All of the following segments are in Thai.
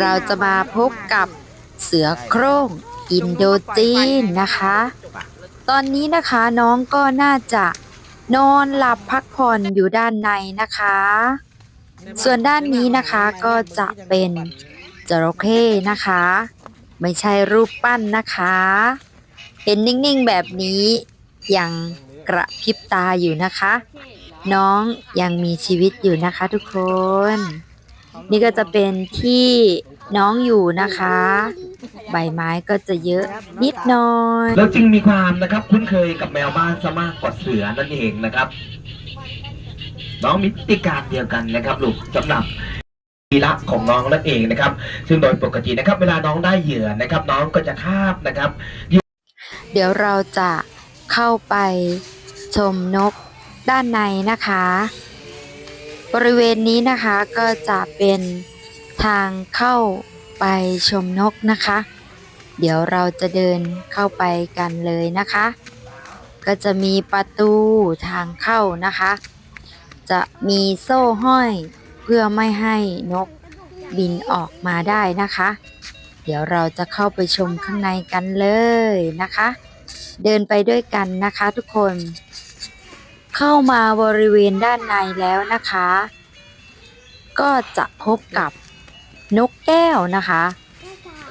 เราจะมาพบกับเสือโคร่งอินโดจีนนะคะ ตอนนี้นะคะน้องก็น่าจะนอนหลับพักผ่อนอยู่ด้านในนะคะ ส่วนด้านนี้นะคะก็จะเป็นจระเข้นะคะ ไม่ใช่รูปปั้นนะคะ เห็นนิ่งๆแบบนี้ยังกระพริบตาอยู่นะคะ น้องยังมีชีวิตอยู่นะคะทุกคน นี่ก็จะเป็นที่น้องอยู่นะคะ ใบไม้ก็จะเยอะนิดหน่อย แล้วจึงมีความนะครับคุ้นเคยกับแมวบ้านซะมากกว่าเสือนั่นเองนะครับ น้องมีพฤติการเดียวกันนะครับลูกสำหรับวีระของน้องนั่นเองนะครับ ซึ่งโดยปกตินะครับ เวลาน้องได้เหยื่อนะครับ น้องก็จะคาบนะครับ เดี๋ยวเราจะเข้าไปชมนกด้านในนะคะ บริเวณนี้นะคะก็จะเป็นทางเข้าไปชมนกนะคะ เดี๋ยวเราจะเดินเข้าไปกันเลยนะคะ ก็จะมีประตูทางเข้านะคะ จะมีโซ่ห้อยเพื่อไม่ให้นกบินออกมาได้นะคะ เดี๋ยวเราจะเข้าไปชมข้างในกันเลยนะคะ เดินไปด้วยกันนะคะทุกคน เข้ามาบริเวณด้านในแล้วนะคะ ก็จะพบกับนกแก้วนะคะ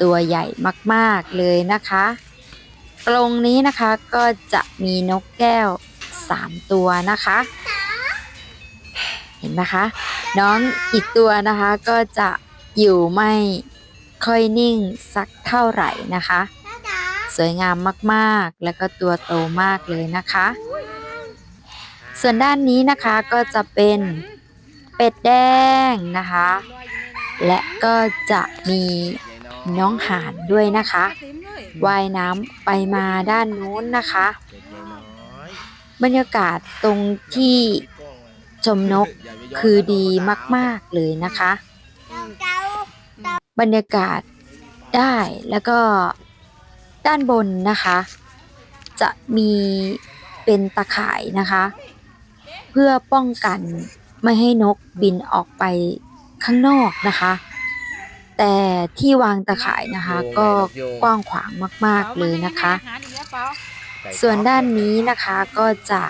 ตัวใหญ่มากๆเลยนะคะตรงนี้นะคะก็จะมีนกแก้ว 3 ตัวนะคะ เห็นไหมคะ น้องอีกตัวนะคะก็จะอยู่ไม่ค่อยนิ่งสักเท่าไหร่นะคะ สวยงามมากๆ แล้วก็ตัวโตมากเลยนะคะ ส่วนด้านนี้นะคะก็จะเป็นเป็ดแดงนะคะ และก็จะมีน้องห่านด้วยนะคะว่ายน้ำไปมาด้านนู้นนะคะ บรรยากาศตรงที่ชมนกคือดีมาก ๆ เลยนะคะ บรรยากาศได้แล้วก็ด้านบนนะคะ จะมีเป็นตะข่ายนะคะ เพื่อป้องกันไม่ให้นกบินออกไปข้างนอกนะคะ แต่ที่วางตะข่ายนะคะ ก็กว้างขวางมาก ๆเลยนะคะ ส่วนด้านนี้นะคะก็จะ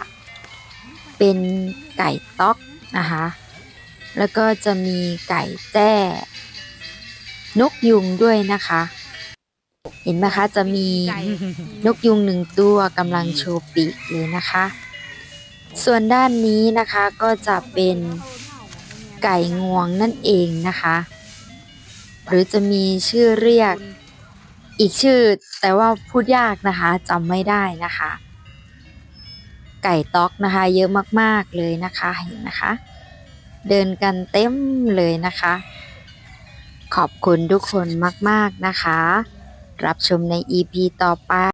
เป็นไก่ต๊อกนะคะ แล้วก็จะมีไก่แจ้ นกยุงด้วยนะคะ เห็นไหมคะจะมีนกยุงหนึ่งตัวกำลังโชว์ปีกเลยนะคะ ส่วนด้านนี้นะคะก็จะเป็นไก่งวงนั่นเองนะคะ หรือจะมีชื่อเรียกอีกชื่อแต่ว่าพูดยากนะคะจำไม่ได้นะคะ ไก่ต๊อกนะคะเยอะมากๆเลยนะคะเห็นนะคะ เดินกันเต็มเลยนะคะ ขอบคุณทุกคนมากๆนะคะ รับชมใน EP ต่อไป